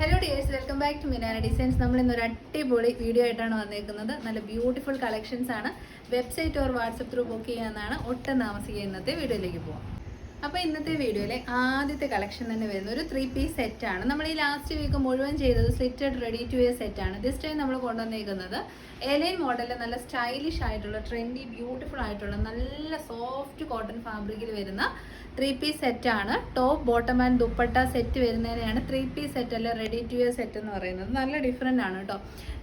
Hello dears welcome back to Minana designs നമ്മൾ ഇന്ന് ഒരു അടിപൊളി വീഡിയോ ആയിട്ടാണ് വന്നേക്കുന്നത്. നല്ല ബ്യൂട്ടിഫുൾ കളക്ഷൻസ് ആണ്. Website or WhatsApp through book ചെയ്യാന്നാണ് ഒട്ടും താമസിക്കുക ഇന്നത്തെ വീഡിയോയിലേക്ക് പോകാം അപ്പോൾ ഇന്നത്തെ വീഡിയോയിലെ ആദ്യത്തെ കളക്ഷൻ തന്നെ വരുന്ന ഒരു ത്രീ പീസ് സെറ്റ് ആണ്. നമ്മൾ ഈ ലാസ്റ്റ് വീക്ക് മുഴുവൻ ചെയ്തത് slitted ready to wear set ആണ്. ദിസ് ടൈം നമ്മൾ കൊണ്ടുവന്നേക്കുന്നത് എലൈൻ മോഡലിൽ നല്ല സ്റ്റൈലിഷ് ആയിട്ടുള്ള ട്രെൻഡി ബ്യൂട്ടിഫുൾ ആയിട്ടുള്ള നല്ല സോഫ്റ്റ് കോട്ടൺ ഫാബ്രിക്കിൽ വരുന്ന ത്രീ പീസ് സെറ്റ് ആണ്. Top bottom and dupatta set വരുന്നതിനെയാണ് three piece set അല്ല റെഡി ടു ഇയർ സെറ്റ് എന്ന് പറയുന്നത്. നല്ല ഡിഫറെന്റ് ആണ് കേട്ടോ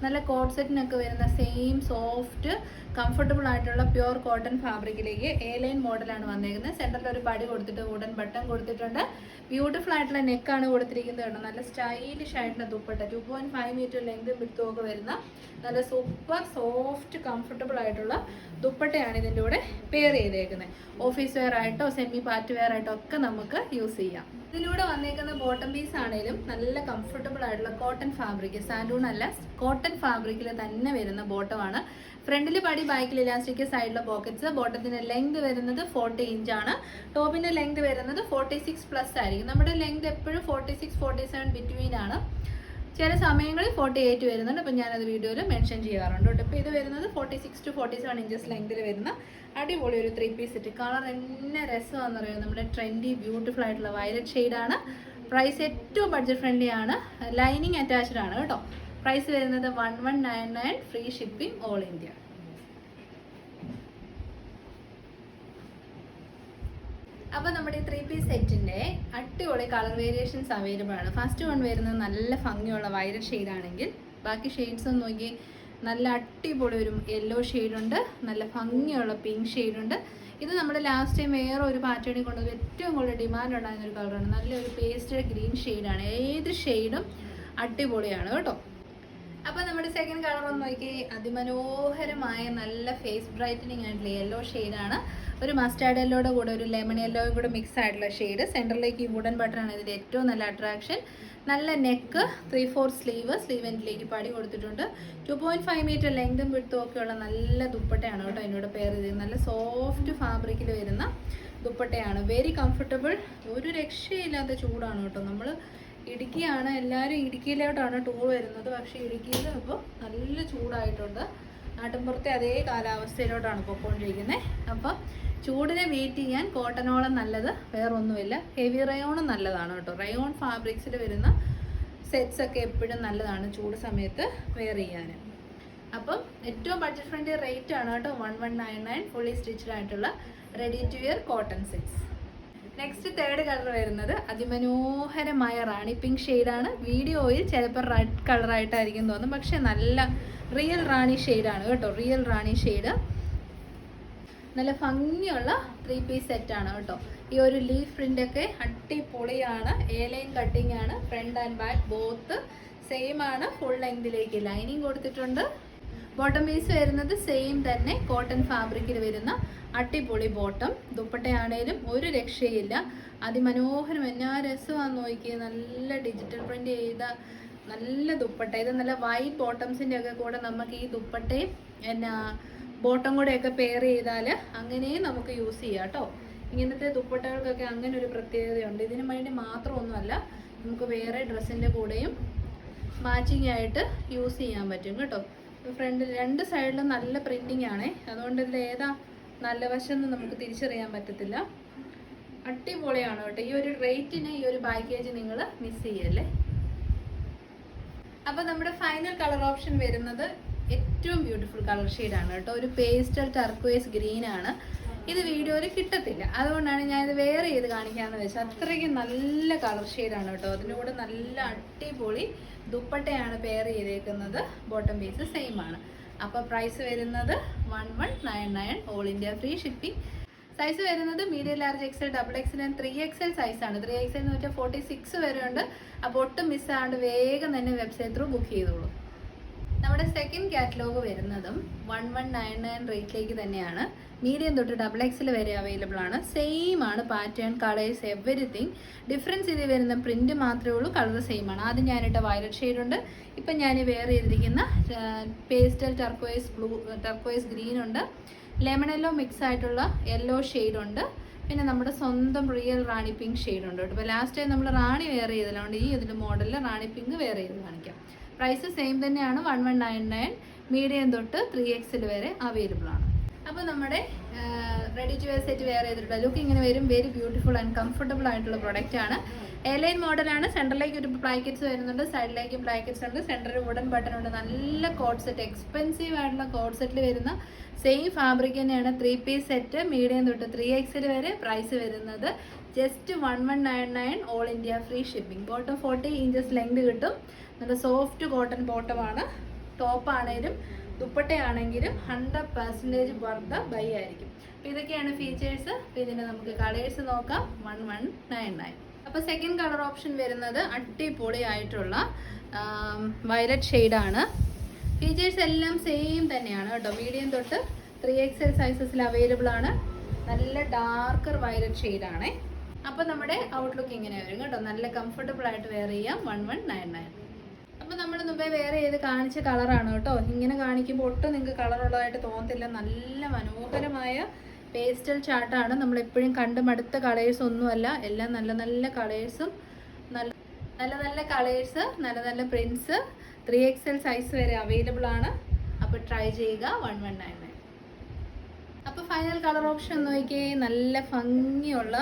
നല്ല കോട്ട് സെറ്റിനൊക്കെ വരുന്ന സെയിം സോഫ്റ്റ് കംഫർട്ടബിൾ ആയിട്ടുള്ള പ്യുവർ കോട്ടൺ ഫാബ്രിക്കിലേക്ക് എ ലൈൻ മോഡലാണ് വന്നേക്കുന്നത്. സെന്ററിൽ ഒരു പടി കൊടുത്തിട്ട് വുഡൻ ബട്ടൺ കൊടുത്തിട്ടുണ്ട്. ബ്യൂട്ടിഫുൾ ആയിട്ടുള്ള നെക്കാണ് കൊടുത്തിരിക്കുന്നത് കേട്ടോ. നല്ല സ്റ്റൈലിഷ് ആയിട്ടുള്ള dupatta. Two point five meter length വിട്ടും ഒക്കെ വരുന്ന നല്ല സൂപ്പർ സോഫ്റ്റ് കംഫർട്ടബിൾ ആയിട്ടുള്ള ദുപ്പട്ടയാണ് ഇതിന്റെ കൂടെ പെയർ ചെയ്തേക്കുന്നത്. ഓഫീസ് വെയർ ആയിട്ടോ സെമി പാർട്ടി വെയർ ആയിട്ടോ ഒക്കെ നമുക്ക് യൂസ് ചെയ്യാം. ഇതിലൂടെ വന്നേക്കുന്ന ബോട്ടം പീസ് ആണെങ്കിലും നല്ല കംഫർട്ടബിൾ ആയിട്ടുള്ള കോട്ടൺ ഫാബ്രിക് സാൻഡൂൺ അല്ല കോട്ടൺ ഫാബ്രിക്കിൽ തന്നെ വരുന്ന ബോട്ടമാണ് ഫ്രണ്ടിൽ പടി ബാക്കിൽ ഇലാസ്റ്റിക് സൈഡിലെ പോക്കറ്റ്സ് ബോട്ടത്തിന്റെ ലെങ്ത് വരുന്നത് ഫോർട്ടി ആണ്. ടോപ്പിന്റെ ലെങ്ത് വരുന്നത് ഫോർട്ടി സിക്സ് പ്ലസ് ആയിരിക്കും. നമ്മുടെ ലെങ്ത് എപ്പോഴും forty six forty seven between ആണ്. ചില സമയങ്ങളിൽ ഫോർട്ടി എയ്റ്റ് വരുന്നുണ്ട്. അപ്പം ഞാനത് വീഡിയോയിൽ മെൻഷൻ ചെയ്യാറുണ്ട് കേട്ടോ. ഇപ്പോൾ ഇത് വരുന്നത് forty six to forty seven inches ലെങ്തിൽ വരുന്ന അടിപൊളി ഒരു ത്രീ പീസ് സെറ്റ് കളർ എന്നെ രസമാണെന്ന് പറയുന്നത് നമ്മുടെ ട്രെൻഡി ബ്യൂട്ടിഫുൾ ആയിട്ടുള്ള വയലറ്റ് ഷെയ്ഡാണ് പ്രൈസ് ഏറ്റവും ബഡ്ജറ്റ് ഫ്രണ്ട്ലി ആണ്. ലൈനിങ് അറ്റാച്ച്ഡ് ആണ് കേട്ടോ. പ്രൈസ് വരുന്നത് one one nine nine free shipping all India. അപ്പോൾ നമ്മുടെ ത്രീ പീസ് സെറ്റിന്റെ അടിപൊളി കളർ വേരിയേഷൻസ് അവൈലബിൾ ആണ്. ഫസ്റ്റ് വൺ വരുന്നത് നല്ല ഭംഗിയുള്ള വയലറ്റ് ഷെയ്ഡ് ആണെങ്കിൽ ബാക്കി ഷെയ്ഡ്സ് ഒന്ന് നോക്കി നല്ല അടിപൊളി ഒരു യെല്ലോ ഷെയ്ഡുണ്ട് നല്ല ഭംഗിയുള്ള പിങ്ക് ഷെയ്ഡുണ്ട് ഇത് നമ്മുടെ ലാസ്റ്റ് ടൈം വേറെ ഒരു പാറ്റേണിൽ കൊണ്ടുവന്ന് ഏറ്റവും കൂടുതൽ ഡിമാൻഡ് ഉണ്ടായിരുന്ന ഒരു കളറാണ് നല്ലൊരു പേസ്റ്റഡ് ഗ്രീൻ ഷെയ്ഡാണ് ഏത് ഷെയ്ഡും അടിപൊളിയാണ് കേട്ടോ. അപ്പോൾ നമ്മുടെ സെക്കൻഡ് കളർ ഒന്ന് നോക്കി. അതിമനോഹരമായ നല്ല ഫേസ് ബ്രൈറ്റനിങ് ആയിട്ടുള്ള യെല്ലോ ഷെയ്ഡാണ് ഒരു മസ്റ്റാർഡ് യെല്ലോയുടെ കൂടെ ഒരു ലെമൺ യെല്ലോയും കൂടെ മിക്സ് ആയിട്ടുള്ള ഷെയ്ഡ് സെന്ററിലേക്ക് ഈ വുഡൻ ആണ് ഇതിന്റെ ഏറ്റവും നല്ല അട്രാക്ഷൻ നല്ല neck three four sleeve sleeve എൻഡിലേക്ക് പടി കൊടുത്തിട്ടുണ്ട്. ടു പോയിന്റ് ഫൈവ് മീറ്റർ ലെങ്തും വിടുത്തും ഒക്കെയുള്ള നല്ല ദുപ്പട്ടയാണ് കേട്ടോ അതിനോട് പെയർ ചെയ്ത് നല്ല സോഫ്റ്റ് ഫാബ്രിക്കിൽ വരുന്ന ദുപ്പട്ടയാണ്. വെരി കംഫർട്ടബിൾ ഒരു രക്ഷയില്ലാത്ത ചൂടാണ് കേട്ടോ നമ്മൾ ഇടുക്കിയാണ്. എല്ലാവരും ഇടുക്കിയിലോട്ടാണ് ടൂർ വരുന്നത്. പക്ഷേ ഇടുക്കിയിൽ ഇപ്പോൾ നല്ല ചൂടായിട്ടുണ്ട്. നാട്ടിൻപുറത്തെ അതേ കാലാവസ്ഥയിലോട്ടാണ് പോയിക്കൊണ്ടിരിക്കുന്നത് അപ്പം ചൂടിനെ വെയിറ്റ് ചെയ്യാൻ കോട്ടനോളം നല്ലത് വേറൊന്നുമില്ല. ഹെവി റയോണും നല്ലതാണ് കേട്ടോ. റയോൺ ഫാബ്രിക്സിൽ വരുന്ന സെറ്റ്സ് ഒക്കെ എപ്പോഴും നല്ലതാണ് ചൂട് സമയത്ത് വെയർ ചെയ്യാൻ അപ്പം ഏറ്റവും ബഡ്ജറ്റ് ഫ്രണ്ട്ലി റേറ്റ് ആണ് കേട്ടോ. One one nine nine fully stitched ആയിട്ടുള്ള ready to wear cotton sets next third colour വരുന്നത് അതിമനോഹരമായ റാണി പിങ്ക് ഷെയ്ഡാണ് വീഡിയോയിൽ ചിലപ്പോൾ റെഡ് കളറായിട്ടായിരിക്കും തോന്നും. പക്ഷെ നല്ല റിയൽ റാണി ഷെയ്ഡാണ് കേട്ടോ. റിയൽ റാണി ഷെയ്ഡ് നല്ല ഭംഗിയുള്ള ത്രീ പീസ് സെറ്റാണ് കേട്ടോ. ഈ ഒരു ലീഫ് ഫ്രിന്റൊക്കെ അടിപൊളിയാണ്. എ ലൈൻ കട്ടിംഗ് ആണ്. Front and back both same ആണ്. ഫുൾ ലെങ്തിലേക്ക് ലൈനിങ് കൊടുത്തിട്ടുണ്ട്. ബോട്ടം പീസ് വരുന്നത് സെയിം തന്നെ കോട്ടൺ ഫാബ്രിക്കിൽ വരുന്ന അടിപൊളി ബോട്ടം ദുപ്പട്ടയാണേലും ഒരു രക്ഷയില്ല. അതിമനോഹരം എന്നാ രസമാണെന്ന് നോക്കിയത് നല്ല ഡിജിറ്റൽ പ്രിന്റ് ചെയ്ത നല്ല ദുപ്പട്ട. ഇത് നല്ല വൈറ്റ് ബോട്ടംസിന്റെ ഒക്കെ കൂടെ നമുക്ക് ഈ ദുപ്പട്ടയും എന്നാ ബോട്ടം കൂടെയൊക്കെ പെയർ ചെയ്താൽ അങ്ങനെയും നമുക്ക് യൂസ് ചെയ്യാം കേട്ടോ ഇങ്ങനത്തെ ദുപ്പട്ടകൾക്കൊക്കെ അങ്ങനെ ഒരു പ്രത്യേകതയുണ്ട്. ഇതിനു വേണ്ടി മാത്രമൊന്നുമല്ല നമുക്ക് വേറെ ഡ്രസ്സിന്റെ കൂടെയും മാച്ചിങ് ആയിട്ട് യൂസ് ചെയ്യാൻ പറ്റും കേട്ടോ. ഫ്രണ്ടിൽ രണ്ട് സൈഡിലും നല്ല പ്രിന്റിംഗ് ആണ്. അതുകൊണ്ട് ഇതിൽ ഏതാ നല്ല വശം എന്ന് നമുക്ക് തിരിച്ചറിയാൻ പറ്റത്തില്ല. അടിപൊളിയാണ് കേട്ടോ. ഈ ഒരു റേറ്റിന് ഈ ഒരു പാക്കേജ് നിങ്ങൾ മിസ് ചെയ്യല്ലേ അപ്പോൾ നമ്മുടെ ഫൈനൽ കളർ ഓപ്ഷൻ വരുന്നത് ഏറ്റവും ബ്യൂട്ടിഫുൾ കളർ ഷെയ്ഡാണ് കേട്ടോ. ഒരു പേസ്റ്റൽ ടർക്വേസ് ഗ്രീൻ ആണ്. ഇത് വീഡിയോയിൽ കിട്ടത്തില്ല. അതുകൊണ്ടാണ് ഞാൻ ഇത് വേറെ ചെയ്ത് കാണിക്കാമെന്ന് വെച്ചാൽ അത്രയ്ക്ക് നല്ല കളർ ഷെയ്ഡാണ് കേട്ടോ. അതിന്റെ കൂടെ നല്ല അടിപൊളി ദുപ്പട്ടയാണ് പെയർ ചെയ്തേക്കുന്നത്. ബോട്ടം പീസ് സെയിം ആണ്. അപ്പോൾ പ്രൈസ് വരുന്നത് one one nine nine all India free shipping size വരുന്നത് medium large XL double XL and three XL സൈസാണ് ത്രീ എക്സൽ എന്ന് വെച്ചാൽ ഫോർട്ടി സിക്സ് വരെ ഉണ്ട് അപ്പോൾ ഒട്ടും മിസ്സാണ്ട് വേഗം തന്നെ വെബ്സൈറ്റ് ത്രൂ ബുക്ക് ചെയ്തോളൂ. നമ്മുടെ സെക്കൻഡ് കാറ്റലോഗ് വരുന്നതും വൺ വൺ നയൻ നയൻ റേറ്റിലേക്ക് തന്നെയാണ്. മീഡിയം തൊട്ട് ഡബിൾ എക്സിൽ വരെ അവൈലബിൾ ആണ്. സെയിം ആണ് പാറ്റേൺ കളേഴ്സ് എവറിത്തിങ് ഡിഫറൻസ് ഇതിൽ വരുന്ന പ്രിന്റ് മാത്രമേ ഉള്ളൂ കളർ സെയിം ആണ്. ആദ്യം ഞാനിട്ട വയലറ്റ് ഷെയ്ഡ് ഉണ്ട്. ഇപ്പം ഞാൻ വെയർ ചെയ്തിരിക്കുന്ന pastel turquoise blue turquoise green ഉണ്ട്. ലെമൺ യെല്ലോ മിക്സ് ആയിട്ടുള്ള യെല്ലോ ഷെയ്ഡ് ഉണ്ട്. പിന്നെ നമ്മുടെ സ്വന്തം റിയൽ റാണി പിങ്ക് ഷെയ്ഡ് ഉണ്ട് കേട്ടോ. ഇപ്പോൾ ലാസ്റ്റ് ടൈം നമ്മൾ റാണി വെയർ ചെയ്തതുകൊണ്ട് ഈ ഇതിന്റെ മോഡലിൽ റാണി പിങ്ക് വെയർ ചെയ്ത് കാണിക്കാം. പ്രൈസ് സെയിം തന്നെയാണ് one one nine nine medium തൊട്ട് ത്രീ എക്സിൽ വരെ അവൈലബിൾ ആണ്. അപ്പോൾ നമ്മുടെ ready to wear set wear ചെയ്തിട്ടുള്ള ലുക്ക് ഇങ്ങനെ വരും. വെരി ബ്യൂട്ടിഫുൾ ആൻഡ് കംഫർട്ടബിൾ ആയിട്ടുള്ള പ്രൊഡക്റ്റ് ആണ്. എലൈൻ മോഡലാണ് സെന്ററിലേക്ക് ഒരു ബ്ലാക്കറ്റ്സ് വരുന്നുണ്ട്. സൈഡിലേക്ക് ബ്ലാക്കറ്റ്സ് ഉണ്ട്. സെന്ററിൽ വുഡൻ ബട്ടൺ ഉണ്ട്. നല്ല കോഡ് സെറ്റ് എക്സ്പെൻസീവ് ആയിട്ടുള്ള കോഡ് സെറ്റിൽ വരുന്ന സെയിം ഫാബ്രിക് തന്നെയാണ് ത്രീ പീസ് സെറ്റ് മീഡിയം തൊട്ട് ത്രീ എക്സിൽ വരെ പ്രൈസ് വരുന്നത്. Just one one nine nine all India free shipping bottom forty inches length കിട്ടും. നല്ല സോഫ്റ്റ് കോട്ടൺ ബോട്ടമാണ് ടോപ്പ് ആണെങ്കിലും ദുപ്പട്ടയാണെങ്കിലും ഹൺഡ്രഡ് പെർസെന്റേജ് വർദ്ധ ബൈ ആയിരിക്കും. അപ്പോൾ ഇതൊക്കെയാണ് ഫീച്ചേഴ്സ് അപ്പോൾ ഇതിന്റെ നമുക്ക് കളേഴ്സ് നോക്കാം. വൺ വൺ നയൻ നയൻ അപ്പോൾ സെക്കൻഡ് കളർ ഓപ്ഷൻ വരുന്നത് അടിപൊളി ആയിട്ടുള്ള വയലറ്റ് ഷെയ്ഡാണ് ഫീച്ചേഴ്സ് എല്ലാം സെയിം തന്നെയാണ് കേട്ടോ. മീഡിയം തൊട്ട് ത്രീ എക്സ് എൽ സൈസസിൽ അവൈലബിൾ ആണ്. നല്ല ഡാർക്കർ വയലറ്റ് ഷെയ്ഡാണേ അപ്പോൾ നമ്മുടെ ഔട്ട്ലുക്ക് ഇങ്ങനെ വരും കേട്ടോ. നല്ല കംഫർട്ടബിൾ ആയിട്ട് വെയർ ചെയ്യാം. വൺ വൺ നയൻ നയൻ അപ്പോൾ നമ്മൾ മുമ്പേ വേറെ ഏത് കാണിച്ച കളറാണ് കേട്ടോ? ഇങ്ങനെ കാണിക്കുമ്പോൾ ഒട്ടും നിങ്ങൾക്ക് കളറുള്ളതായിട്ട് തോന്നത്തില്ല. നല്ല മനോഹരമായ പേസ്റ്റൽ ചാർട്ടാണ്. നമ്മൾ എപ്പോഴും കണ്ട് മടുത്ത കളേഴ്സ് ഒന്നുമല്ല. എല്ലാം നല്ല നല്ല കളേഴ്സും നല്ല നല്ല നല്ല കളേഴ്സ് നല്ല നല്ല prints three X L size വരെ അവൈലബിൾ ആണ്. അപ്പോൾ ട്രൈ ചെയ്യുക. One one nine nine. അപ്പോൾ ഫൈനൽ കളർ ഓപ്ഷൻ നോക്കിയേ. നല്ല ഭംഗിയുള്ള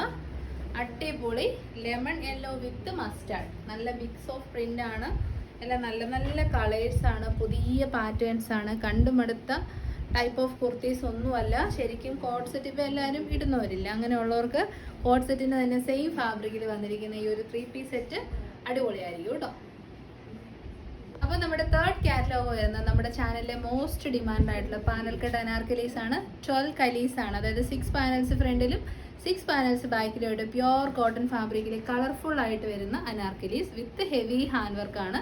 അടിപൊളി ലെമൺ യെല്ലോ വിത്ത് മസ്റ്റാർഡ്. നല്ല മിക്സ് ഓഫ് പ്രിന്റ് ആണ്. എല്ലാം നല്ല നല്ല കളേഴ്സ് ആണ് പുതിയ പാറ്റേൺസ് ആണ് കണ്ടുമടുത്ത ടൈപ്പ് ഓഫ് കുർത്തീസ് ഒന്നുമല്ല. ശരിക്കും കോട്ട് സെറ്റ് ഇപ്പോൾ എല്ലാവരും ഇടുന്നവരില്ല. അങ്ങനെയുള്ളവർക്ക് കോട്ട് സെറ്റിന്റെ തന്നെ സെയിം ഫാബ്രിക്കിൽ വന്നിരിക്കുന്ന ഈ ഒരു ത്രീ പീസ് സെറ്റ് അടിപൊളിയായിരിക്കും കേട്ടോ. അപ്പോൾ നമ്മുടെ തേർഡ് കാറ്റലോഗ് വരുന്നത് നമ്മുടെ ചാനലിലെ മോസ്റ്റ് ഡിമാൻഡ് ആയിട്ടുള്ള പാനൽ കട്ട് അനാർക്കലീസ് ആണ് ട്വൽവ് കലീസ് ആണ്. അതായത് സിക്സ് പാനൽസ് ഫ്രണ്ടിലും സിക്സ് പാനൽസ് ബാക്കിലോട്ട് പ്യുവർ കോട്ടൺ ഫാബ്രിക്കിൽ കളർഫുൾ ആയിട്ട് വരുന്ന അനാർക്കലീസ് വിത്ത് ഹെവി ഹാൻഡ് വർക്കാണ്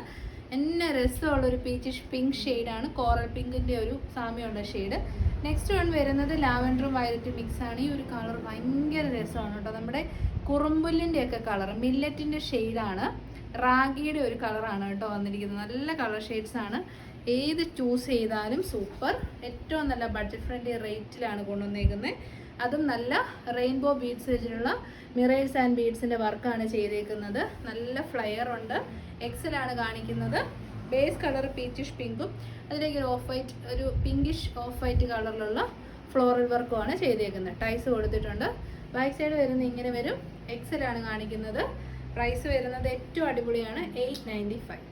എന്നെ രസമുള്ള ഒരു പീച്ചിഷ് പിങ്ക് ഷെയ്ഡാണ് കോറൽ പിങ്കിന്റെ ഒരു സാമ്യമുള്ള ഷെയ്ഡ് നെക്സ്റ്റ് വൺ വരുന്നത് ലാവൻഡറും വയലറ്റും മിക്സ് ആണ്. ഈ ഒരു കളർ ഭയങ്കര രസമാണ് കേട്ടോ. നമ്മുടെ കുറുമ്പുല്ലിന്റെ ഒക്കെ കളർ മില്ലറ്റിന്റെ ഷെയ്ഡാണ് റാഗിയുടെ ഒരു കളറാണ് കേട്ടോ വന്നിരിക്കുന്നത്. നല്ല കളർ ഷെയ്ഡ്സ് ആണ്. ഏത് ചൂസ് ചെയ്താലും സൂപ്പർ ഏറ്റവും നല്ല ബഡ്ജറ്റ് ഫ്രണ്ട്ലി റേറ്റിലാണ് കൊണ്ടുവന്നേക്കുന്നത് അതും നല്ല റെയിൻബോ ബീഡ്സ് വെച്ചിട്ടുള്ള മിറേഴ്സ് ആൻഡ് ബീഡ്സിന്റെ വർക്കാണ് ചെയ്തേക്കുന്നത്. നല്ല ഫ്ലയർ ഉണ്ട്. എക്സലാണ് കാണിക്കുന്നത്. ബേസ് കളർ പീച്ചിഷ് പിങ്കും അതിലേക്ക് ഒരു ഓഫ് വൈറ്റ് ഒരു പിങ്കിഷ് ഓഫ് വൈറ്റ് കളറിലുള്ള ഫ്ലോറൽ വർക്കുമാണ് ചെയ്തേക്കുന്നത്. ടൈസ് കൊടുത്തിട്ടുണ്ട്. ബാക്ക് സൈഡ് വരുന്നത് ഇങ്ങനെ വരും. എക്സലാണ് കാണിക്കുന്നത്. പ്രൈസ് വരുന്നത് ഏറ്റവും അടിപൊളിയാണ് എയ്റ്റ് നയന്റി ഫൈവ്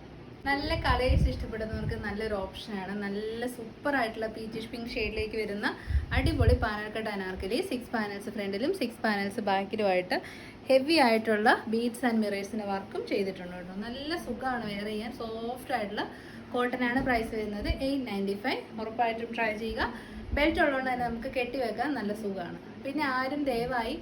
നല്ല കളേഴ്സ് ഇഷ്ടപ്പെടുന്നവർക്ക് നല്ലൊരു ഓപ്ഷനാണ്. നല്ല സൂപ്പർ ആയിട്ടുള്ള പീച്ചിഷ് പിങ്ക് ഷെയ്ഡിലേക്ക് വരുന്ന അടിപൊളി പാനൽക്കട്ട് അനാർക്കലി. സിക്സ് പാനൽസ് ഫ്രണ്ടിലും സിക്സ് പാനൽസ് ബാക്കിലുമായിട്ട് ഹെവി ആയിട്ടുള്ള ബീഡ്സ് ആൻഡ് മിറേഴ്സിന്റെ വർക്കും ചെയ്തിട്ടുണ്ട് കേട്ടോ. നല്ല സുഖമാണ് വെയർ ചെയ്യാൻ. സോഫ്റ്റ് ആയിട്ടുള്ള കോട്ടൺ ആണ് പ്രൈസ് വരുന്നത്. എയ്റ്റ് നയന്റി ഫൈവ് ഉറപ്പായിട്ടും ട്രൈ ചെയ്യുക. ബെൽറ്റ് ഉള്ളതുകൊണ്ട് തന്നെ നമുക്ക് കെട്ടിവെക്കാൻ നല്ല സുഖമാണ്. പിന്നെ ആരും ദയവായി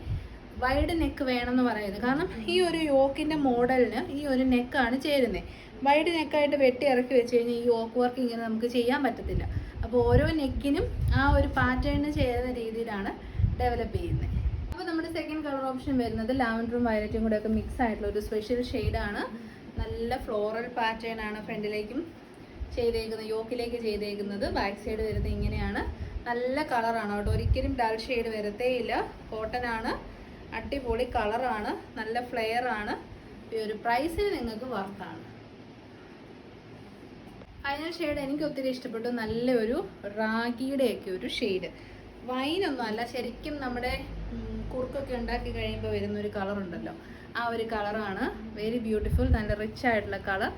വൈഡ് നെക്ക് വേണമെന്ന് പറയുന്നത് കാരണം ഈ ഒരു യോക്കിന്റെ മോഡലിന് ഈ ഒരു നെക്കാണ് ചേരുന്നത് വൈഡ് നെക്കായിട്ട് വെട്ടി ഇറക്കി വെച്ച് കഴിഞ്ഞാൽ ഈ ഓക്ക് വർക്ക് ഇങ്ങനെ നമുക്ക് ചെയ്യാൻ പറ്റത്തില്ല. അപ്പോൾ ഓരോ നെക്കിനും ആ ഒരു പാറ്റേണിന് ചെയ്യുന്ന രീതിയിലാണ് ഡെവലപ്പ് ചെയ്യുന്നത് അപ്പോൾ നമ്മുടെ സെക്കൻഡ് കളർ ഓപ്ഷൻ വരുന്നത് ലാവൻഡറും വയലറ്റും കൂടെ ഒക്കെ മിക്സ് ആയിട്ടുള്ള ഒരു സ്പെഷ്യൽ ഷെയ്ഡാണ് നല്ല ഫ്ലോറൽ പാറ്റേൺ ആണ് ഫ്രണ്ടിലേക്കും ചെയ്തേക്കുന്നത് യോക്കിലേക്ക് ചെയ്തേക്കുന്നത്. ബാക്ക് സൈഡ് വരുന്നത് ഇങ്ങനെയാണ്. നല്ല കളറാണ് കേട്ടോ. ഒരിക്കലും ഡൾ ഷെയ്ഡ് വരത്തേയില്ല കോട്ടൺ ആണ്. അടിപൊളി കളറാണ് നല്ല ഫ്ലെയർ ആണ്. ഈ ഒരു പ്രൈസിന് നിങ്ങൾക്ക് വർത്താണ് ഫൈനൽ ഷെയ്ഡ് എനിക്ക് ഒത്തിരി ഇഷ്ടപ്പെട്ടു. നല്ലൊരു റാഗിയുടെയൊക്കെ ഒരു ഷെയ്ഡ് വൈനൊന്നും അല്ല ശരിക്കും നമ്മുടെ കുറുക്കൊക്കെ ഉണ്ടാക്കി കഴിയുമ്പോൾ വരുന്ന ഒരു കളർ ഉണ്ടല്ലോ. ആ ഒരു കളറാണ് വെരി ബ്യൂട്ടിഫുൾ നല്ല റിച്ച് ആയിട്ടുള്ള കളർ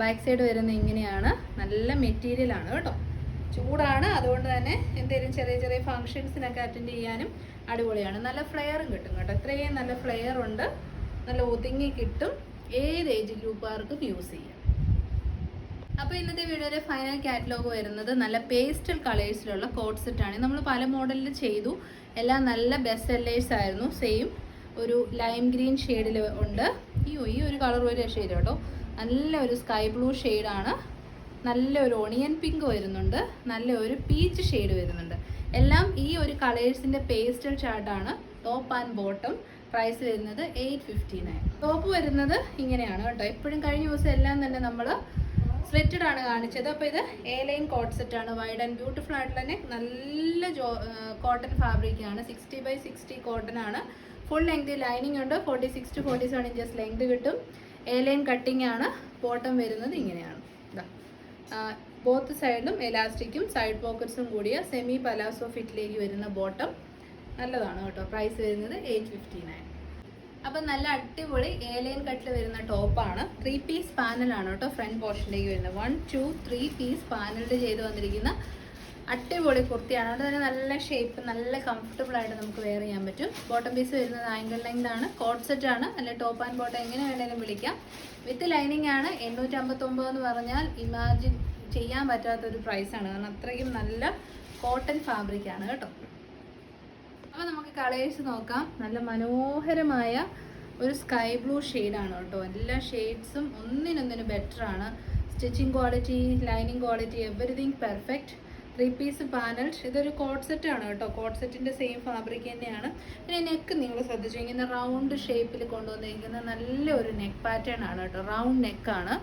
ബാക്ക് സൈഡ് വരുന്ന ഇങ്ങനെയാണ്. നല്ല മെറ്റീരിയൽ ആണ് കേട്ടോ. ചൂടാണ് അതുകൊണ്ട് തന്നെ എന്തെങ്കിലും ചെറിയ ചെറിയ ഫങ്ഷൻസിനൊക്കെ അറ്റൻഡ് ചെയ്യാനും അടിപൊളിയാണ്. നല്ല ഫ്ലെയറും കിട്ടും കേട്ടോ. ഇത്രയും നല്ല ഫ്ലെയർ ഉണ്ട്. നല്ല ഒതുങ്ങി കിട്ടും. ഏത് ഏജ് ഗ്രൂപ്പുകാർക്കും യൂസ് ചെയ്യാം. അപ്പോൾ ഇന്നത്തെ വീഡിയോയിലെ ഫൈനൽ കാറ്റലോഗ് വരുന്നത് നല്ല പേസ്റ്റൽ കളേഴ്സിലുള്ള കോട്ട് സെറ്റാണ് നമ്മൾ പല മോഡലിൽ ചെയ്തു. എല്ലാം നല്ല ബെസ്റ്റ് സെല്ലേഴ്സ് ആയിരുന്നു. സെയിം ഒരു ലൈം ഗ്രീൻ ഷെയ്ഡിൽ ഉണ്ട്. ഈ ഈ ഒരു കളർ ഒരു രക്ഷയില്ല കേട്ടോ. നല്ല ഒരു സ്കൈ ബ്ലൂ ഷെയ്ഡാണ് നല്ല ഒരു ഓണിയൻ പിങ്ക് വരുന്നുണ്ട്. നല്ല ഒരു പീച്ച് ഷെയ്ഡ് വരുന്നുണ്ട്. എല്ലാം ഈ ഒരു കളേഴ്സിന്റെ പേസ്റ്റൽ ചാർട്ടാണ് ടോപ്പ് ആൻഡ് ബോട്ടം പ്രൈസ് വരുന്നത് എയ്റ്റ് ഫിഫ്റ്റി നയൻ ടോപ്പ് വരുന്നത് ഇങ്ങനെയാണ് കേട്ടോ. എപ്പോഴും കഴിഞ്ഞ ദിവസം എല്ലാം തന്നെ നമ്മൾ സ്ലിറ്റഡ് ആണ് കാണിച്ചത്. അപ്പോൾ ഇത് എ ലൈൻ കോട്ട് സെറ്റ് ആണ്. വൈഡ് ആൻഡ് ബ്യൂട്ടിഫുൾ ആയിട്ടുള്ള തന്നെ നല്ല ജോ കോട്ടൺ ഫാബ്രിക് ആണ്. സിക്സ്റ്റി ബൈ സിക്സ്റ്റി കോട്ടൺ ആണ്. ഫുൾ ലെങ്ത് ലൈനിങ് ഉണ്ട്. Forty six to forty seven inches length കിട്ടും. എ ലൈൻ കട്ടിംഗ് ആണ്. ബോട്ടം വരുന്നത് ഇങ്ങനെയാണ്. ബോത്ത് സൈഡിലും എലാസ്റ്റിക്കും സൈഡ് പോക്കറ്റ്സും കൂടിയ സെമി പലാസോ ഫിറ്റിലേക്ക് വരുന്ന ബോട്ടം നല്ലതാണ് കേട്ടോ. പ്രൈസ് വരുന്നത് എയ്റ്റ് ഫിഫ്റ്റി നയൻ അപ്പം നല്ല അടിപൊളി ഏലൈൻ കട്ടിൽ വരുന്ന ടോപ്പാണ് ത്രീ പീസ് പാനലാണ് കേട്ടോ ഫ്രണ്ട് പോർഷനിലേക്ക് വരുന്നത്. വൺ ടു ത്രീ പീസ് പാനലിൽ ചെയ്ത് വന്നിരിക്കുന്ന അടിപൊളി കുർത്തിയാണ്. അതുകൊണ്ട് തന്നെ നല്ല ഷേപ്പ് നല്ല കംഫർട്ടബിൾ ആയിട്ട് നമുക്ക് വെയർ ചെയ്യാൻ പറ്റും. ബോട്ടം പീസ് വരുന്നത് ആംഗിൾ ലെങ്ത് ആണ്. കോട്ട് സെറ്റ് ആണ്. അല്ലെ ടോപ്പ് ആൻഡ് ബോട്ടം എങ്ങനെ വേണേലും വിളിക്കാം. വിത്ത് ലൈനിങ് ആണ്. എണ്ണൂറ്റി അമ്പത്തൊമ്പത് എന്ന് പറഞ്ഞാൽ ഇമാജിൻ ചെയ്യാൻ പറ്റാത്ത ഒരു പ്രൈസാണ് കാരണം അത്രയും നല്ല കോട്ടൺ ഫാബ്രിക് ആണ് കേട്ടോ. അപ്പോൾ നമുക്ക് കളേഴ്സ് നോക്കാം. നല്ല മനോഹരമായ ഒരു സ്കൈ ബ്ലൂ ഷെയ്ഡാണ് കേട്ടോ. എല്ലാ ഷെയ്ഡ്സും ഒന്നിനൊന്നിന് ബെറ്റർ ആണ്. Stitching quality lining quality everything perfect three piece panel ഇതൊരു കോട്ട് സെറ്റ് ആണ് കേട്ടോ. കോട്ട് സെറ്റിന്റെ സെയിം ഫാബ്രിക് തന്നെയാണ്. പിന്നെ നെക്ക് നിങ്ങൾ ശ്രദ്ധിച്ചു. ഇങ്ങനെ റൗണ്ട് ഷേപ്പിൽ കൊണ്ടുവന്നിരിക്കുന്ന നല്ലൊരു നെക്ക് പാറ്റേൺ ആണ് കേട്ടോ. റൗണ്ട് നെക്കാണ്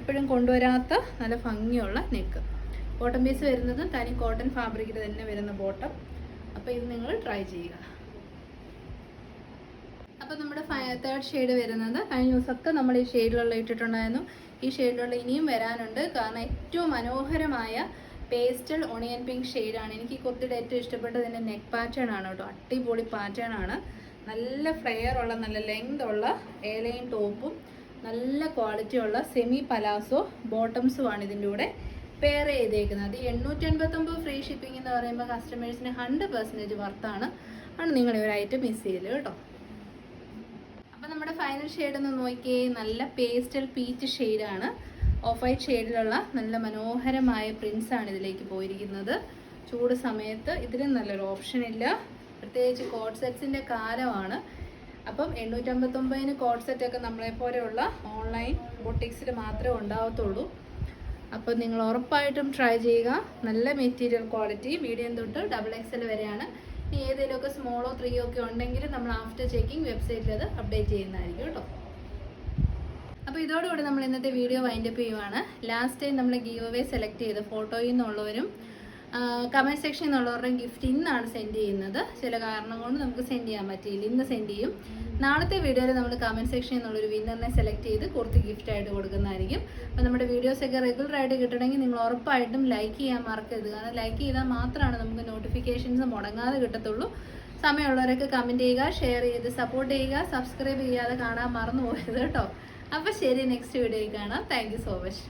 എപ്പോഴും കൊണ്ടുവരാത്ത നല്ല ഭംഗിയുള്ള നെക്ക് ബോട്ടം പീസ് വരുന്നത് തനി കോട്ടൺ ഫാബ്രിക്കിൽ തന്നെ വരുന്ന ബോട്ടം അപ്പോൾ ഇത് നിങ്ങൾ ട്രൈ ചെയ്യുക. അപ്പോൾ നമ്മുടെ തേർഡ് ഷെയ്ഡ് വരുന്നത് കഴിഞ്ഞ ദിവസമൊക്കെ നമ്മൾ ഈ ഷെയ്ഡിലുള്ള ഇട്ടിട്ടുണ്ടായിരുന്നു. ഈ ഷെയ്ഡിലുള്ള ഇനിയും വരാനുണ്ട്. കാരണം ഏറ്റവും മനോഹരമായ പേസ്റ്റൽ ഓണിയൻ പിങ്ക് ഷെയ്ഡാണ് എനിക്ക് ഈ ഏറ്റവും ഇഷ്ടപ്പെട്ടത് ഇതിന്റെ നെക്ക് പാറ്റേൺ ആണ് കേട്ടോ. അട്ടിപൊളി പാറ്റേൺ ആണ്. നല്ല ഫ്ലെയർ ഉള്ള നല്ല ലെങ്ത് ഉള്ള ഏലയും ടോപ്പും നല്ല ക്വാളിറ്റി ഉള്ള സെമി പലാസോ ബോട്ടംസും ആണ് ഇതിന്റെ കൂടെ പെയർ ചെയ്തേക്കുന്നത്. എണ്ണൂറ്റി അൻപത്തൊമ്പത് ഷിപ്പിംഗ് എന്ന് പറയുമ്പോൾ കസ്റ്റമേഴ്സിന് ഹൺഡ്രഡ് പെർസെന്റേജ് വർത്താണ് ആണ്. നിങ്ങൾ ഈ ഒരു ഐറ്റം മിസ് ചെയ്യൽ കേട്ടോ. അപ്പം നമ്മുടെ ഫൈനൽ ഷെയ്ഡ് ഒന്ന് നോക്കിയേ. നല്ല പേസ്റ്റൽ പീച്ച് ഷെയ്ഡാണ് ഓഫ് വൈറ്റ് ഷെയ്ഡിലുള്ള നല്ല മനോഹരമായ പ്രിൻസ് ആണ് ഇതിലേക്ക് പോയിരിക്കുന്നത്. ചൂട് സമയത്ത് ഇതിലും നല്ലൊരു ഓപ്ഷൻ ഇല്ല. പ്രത്യേകിച്ച് കോഡ് സെറ്റ്സിന്റെ കാലമാണ്. അപ്പം എണ്ണൂറ്റമ്പത്തൊമ്പതിന് കോഡ് സെറ്റൊക്കെ നമ്മളെപ്പോലെയുള്ള ഓൺലൈൻ ബൊട്ടിക്സിൽ മാത്രമേ ഉണ്ടാവത്തുള്ളൂ. അപ്പോൾ നിങ്ങൾ ഉറപ്പായിട്ടും ട്രൈ ചെയ്യുക. നല്ല മെറ്റീരിയൽ ക്വാളിറ്റി മീഡിയം തൊട്ട് ഡബിൾ എക്സൽ വരെയാണ്. ഇനി ഏതെങ്കിലുമൊക്കെ സ്മോളോ ത്രീയോ ഒക്കെ ഉണ്ടെങ്കിൽ നമ്മൾ ആഫ്റ്റർ ചെക്കിംഗ് വെബ്സൈറ്റിൽ അത് അപ്ഡേറ്റ് ചെയ്യുന്നതായിരിക്കും കേട്ടോ. അപ്പോൾ ഇതോടുകൂടി നമ്മൾ ഇന്നത്തെ വീഡിയോ വൈൻഡപ്പ് ചെയ്യുവാണ്. ലാസ്റ്റ് ടൈം നമ്മൾ ഗീവ് അവേ സെലക്ട് ചെയ്ത ഫോട്ടോയിൽ നിന്നുള്ളവരും കമന്റ് സെക്ഷനിൽ നിന്നുള്ളവരുടെയും ഗിഫ്റ്റ് ഇന്നാണ് സെൻഡ് ചെയ്യുന്നത്. ചില കാരണം കൊണ്ട് നമുക്ക് സെൻഡ് ചെയ്യാൻ പറ്റിയില്ല. ഇന്ന് സെൻഡ് ചെയ്യും. നാളത്തെ വീഡിയോയിൽ നമ്മൾ കമന്റ് സെക്ഷനിൽ നിന്നുള്ളൊരു വിന്നറിനെ സെലക്ട് ചെയ്ത് കുറച്ച് ഗിഫ്റ്റ് ആയിട്ട് കൊടുക്കുന്നതായിരിക്കും. അപ്പോൾ നമ്മുടെ വീഡിയോസൊക്കെ റെഗുലർ ആയിട്ട് കിട്ടണമെങ്കിൽ നിങ്ങൾ ഉറപ്പായിട്ടും ലൈക്ക് ചെയ്യാൻ മറക്കരുത്. കാരണം ലൈക്ക് ചെയ്താൽ മാത്രമാണ് നമുക്ക് നോട്ടിഫിക്കേഷൻസ് മുടങ്ങാതെ കിട്ടത്തുള്ളൂ. സമയമുള്ളവരൊക്കെ കമന്റ് ചെയ്യുക ഷെയർ ചെയ്ത് സപ്പോർട്ട് ചെയ്യുക സബ്സ്ക്രൈബ് ചെയ്യാതെ കാണാൻ മറന്നു പോയത് കേട്ടോ. അപ്പോൾ ശരി നെക്സ്റ്റ് വീഡിയോയിൽ കാണാം. Thank so much